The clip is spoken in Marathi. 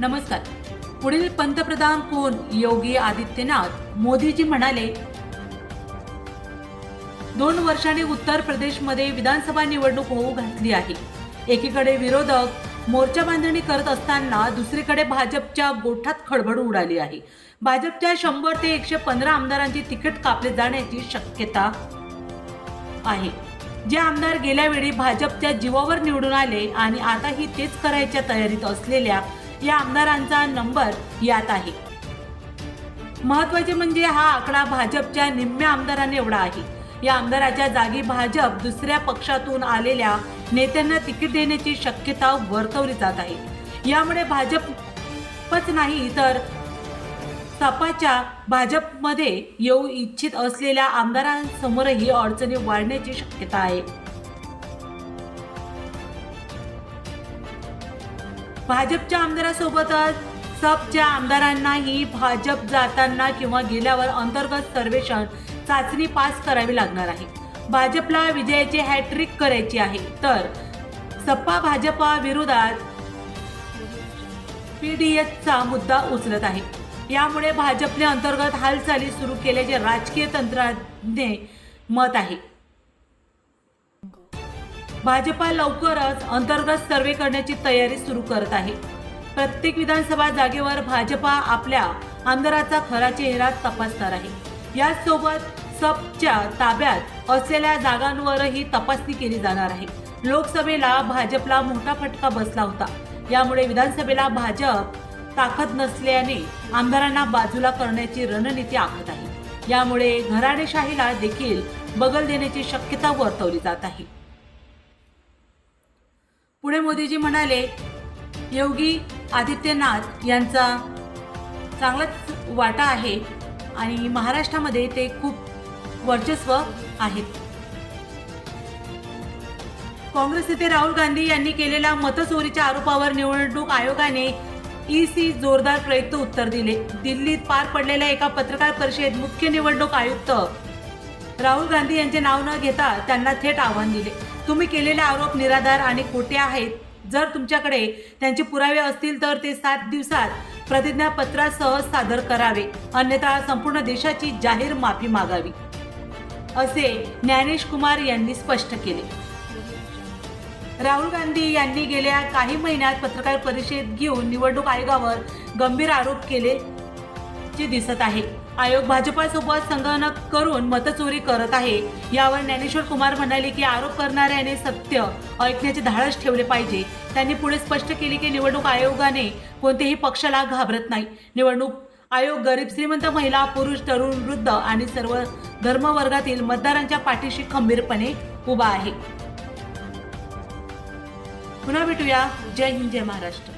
नमस्कार. पुढील पंतप्रधान कोण? योगी आदित्यनाथ मोदीजी म्हणाले दोन वर्षांनी उत्तर प्रदेशमध्ये विधानसभा निवडणूक होऊ घातली आहे. एकीकडे विरोधक मोर्चा बांधणी करत असताना दुसरीकडे भाजपच्या गोठात खळबळ उडाली आहे. भाजपच्या शंभर ते एकशे पंधरा आमदारांची तिकीट कापले जाण्याची शक्यता आहे. जे आमदार गेल्या वेळी भाजपच्या जीवावर निवडून आले आणि आताही तेच करायच्या तयारीत असलेल्या या आमदारांचा नंबर यात आहे. महत्त्वाचे म्हणजे हा आकडा भाजपच्या निम्म्या आमदारांनी एवढा आहे. या आमदाराच्या जागी भाजप दुसऱ्या पक्षातून आलेल्या नेत्यांना तिकीट देण्याची शक्यता वर्तवली जात आहे. यामुळे भाजपच नाही तर सपाच्या भाजपमध्ये येऊ इच्छित असलेल्या आमदारांसमोरही अडचणी वाढण्याची शक्यता आहे. भाजपच्या आमदारासोबतच सबच्या आमदारांनाही भाजप जाताना किंवा गेल्यावर अंतर्गत सर्वेक्षण चाचणी पास करावी लागणार आहे. भाजपला विजयाची हॅट्रिक करायची आहे. तर सपा भाजपा विरोधात पीडीएसचा मुद्दा उचलत आहे. यामुळे भाजपने अंतर्गत हालचाली सुरू केल्याचे राजकीय तंत्राने मत आहे. भाजपा लवकरच अंतर्गत सर्वे करण्याची तयारी सुरू करत आहे. प्रत्येक विधानसभा जागेवर भाजपा आपल्या आमदाराचा खरा चेहरा तपासणार आहे. याचसोबत सबच्या ताब्यात असलेल्या जागांवरही तपासणी केली जाणार आहे. लोकसभेला भाजपला मोठा फटका बसला होता. यामुळे विधानसभेला भाजप ताकद नसल्याने आमदारांना बाजूला करण्याची रणनीती आखत आहे. यामुळे घराणेशाहीला देखील बगल देण्याची शक्यता वर्तवली जात आहे. पुढे मोदीजी म्हणाले योगी आदित्यनाथ यांचा चांगलाच वाटा आहे आणि महाराष्ट्रामध्ये ते खूप वर्चस्व आहेत. काँग्रेस नेते राहुल गांधी यांनी केलेल्या मतचोरीच्या आरोपावर निवडणूक आयोगाने ई सी जोरदार प्रयुक्त उत्तर दिले. दिल्लीत पार पडलेल्या एका पत्रकार परिषदेत मुख्य निवडणूक आयुक्त राहुल गांधी यांचे नाव न घेता त्यांना थेट आव्हान दिले. तुम्ही केलेले आरोप निराधार आणि खोटे आहेत. जर तुमच्याकडे त्यांचे पुरावे असतील तर ते सात दिवसात प्रतिज्ञापत्रासह सादर करावे. अन्यथा संपूर्ण देशाची जाहीर माफी मागावी. असे ज्ञानेश कुमार यांनी स्पष्ट केले. राहुल गांधी यांनी गेल्या काही महिन्यात पत्रकार परिषद घेऊन निवडणूक आयोगावर गंभीर आरोप केले. चे दिसत आहे. आयोग भाजपासोबत संगणक करून मतचोरी करत आहे. यावर ज्ञानेश्वर कुमार म्हणाले की आरोप करणाऱ्याने सत्य ऐकण्याचे धाडस ठेवले पाहिजे. त्यांनी पुढे स्पष्ट केले की निवडणूक आयोगाने कोणत्याही पक्षाला घाबरत नाही. निवडणूक आयोग गरीब श्रीमंत महिला पुरुष तरुण वृद्ध आणि सर्व धर्मवर्गातील मतदारांच्या पाठीशी खंबीरपणे उभा आहे. पुन्हा भेटूया. जय हिंद जय महाराष्ट्र.